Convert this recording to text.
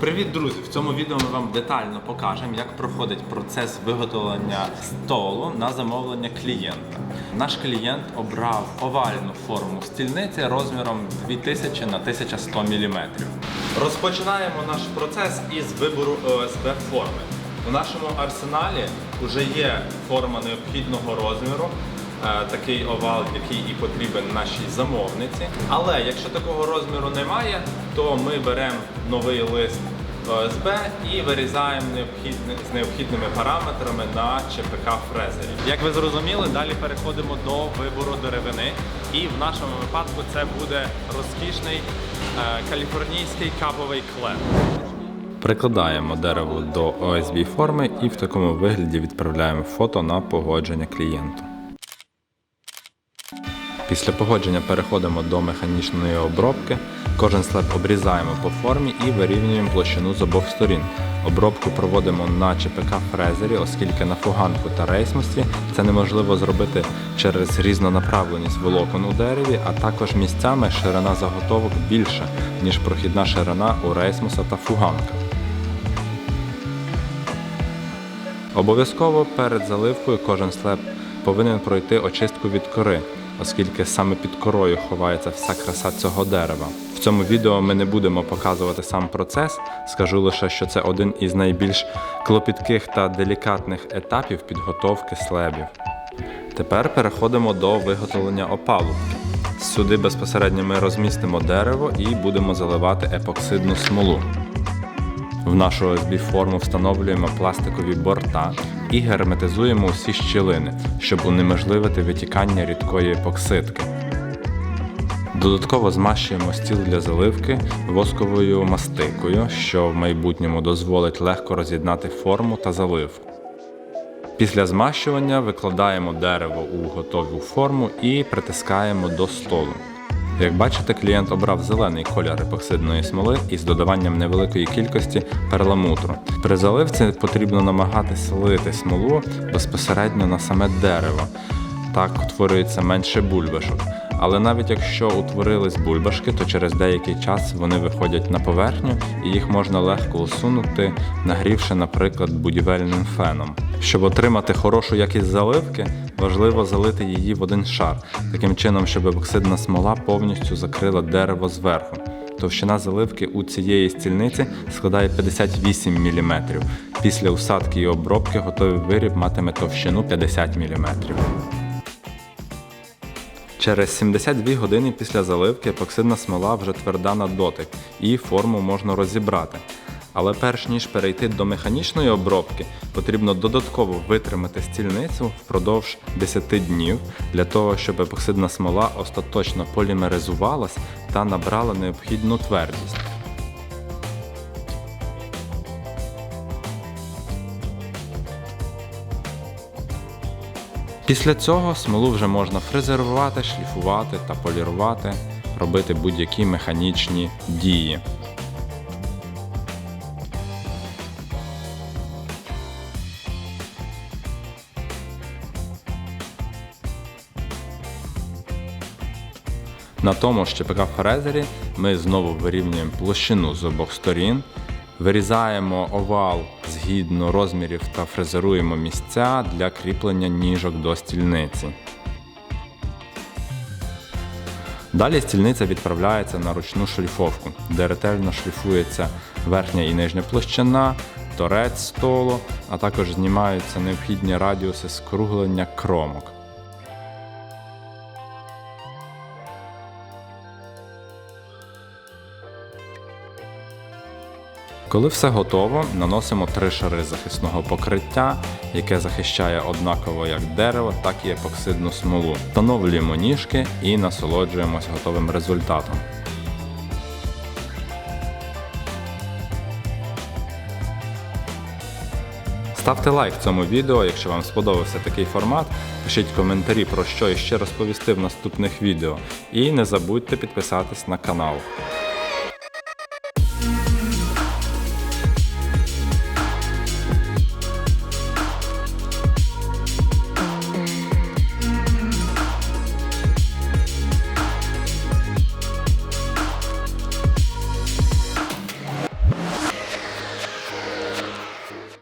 Привіт, друзі! В цьому відео ми вам детально покажемо, як проходить процес виготовлення столу на замовлення клієнта. Наш клієнт обрав овальну форму стільниці розміром 2000 на 1100 мм. Розпочинаємо наш процес із вибору ОСБ форми. У нашому арсеналі вже є форма необхідного розміру. Е, Такий овал, який і потрібен нашій замовниці. Але якщо такого розміру немає, то ми беремо новий лист ОСБ і вирізаємо необхідни, з необхідними параметрами на ЧПК фрезері. Як ви зрозуміли, далі переходимо до вибору деревини. І в нашому випадку це буде розкішний е, каліфорнійський каповий клен. Прикладаємо дерево до ОСБ форми і в такому вигляді відправляємо фото на погодження клієнту. Після погодження переходимо до механічної обробки. Кожен слеп обрізаємо по формі і вирівнюємо площину з обох сторін. Обробку проводимо на ЧПК фрезері, оскільки на фуганку та рейсмості це неможливо зробити через різнонаправленість волокон у дереві, а також місцями ширина заготовок більша, ніж прохідна ширина у рейсмоса та фуганка. Обов'язково перед заливкою кожен слеп повинен пройти очистку від кори, оскільки саме під корою ховається вся краса цього дерева. В цьому відео ми не будемо показувати сам процес, скажу лише, що це один із найбільш клопітких та делікатних етапів підготовки слебів. Тепер переходимо до виготовлення опалубки. Сюди безпосередньо ми розмістимо дерево і будемо заливати епоксидну смолу. В нашу OSB форму встановлюємо пластикові борта і герметизуємо усі щілини, щоб унеможливити витікання рідкої епоксидки. Додатково змащуємо стіл для заливки восковою мастикою, що в майбутньому дозволить легко роз'єднати форму та заливку. Після змащування викладаємо дерево у готову форму і притискаємо до столу. Як бачите, клієнт обрав зелений колір епоксидної смоли із додаванням невеликої кількості перламутру. При заливці потрібно намагатися лити смолу безпосередньо на саме дерево. Так утворюється менше бульбашок. Але навіть якщо утворились бульбашки, то через деякий час вони виходять на поверхню і їх можна легко усунути, нагрівши, наприклад, будівельним феном. Щоб отримати хорошу якість заливки, важливо залити її в один шар, таким чином, щоб епоксидна смола повністю закрила дерево зверху. Товщина заливки у цієї стільниці складає 58 мм. Після усадки і обробки готовий виріб матиме товщину 50 мм. Через 72 години після заливки епоксидна смола вже тверда на дотик і форму можна розібрати. Але перш ніж перейти до механічної обробки, потрібно додатково витримати стільницю впродовж 10 днів для того, щоб епоксидна смола остаточно полімеризувалась та набрала необхідну твердість. Після цього смолу вже можна фрезерувати, шліфувати та полірувати, робити будь-які механічні дії. На тому ж ЧПК фрезері ми знову вирівнюємо площину з обох сторін, вирізаємо овал згідно розмірів та фрезеруємо місця для кріплення ніжок до стільниці. Далі стільниця відправляється на ручну шліфовку, де ретельно шліфується верхня і нижня площина, торець столу, а також знімаються необхідні радіуси скруглення кромок. Коли все готово, наносимо три шари захисного покриття, яке захищає однаково як дерево, так і епоксидну смолу. Встановлюємо ніжки і насолоджуємось готовим результатом. Ставте лайк цьому відео, якщо вам сподобався такий формат. Пишіть коментарі про що іще розповісти в наступних відео. І не забудьте підписатись на канал.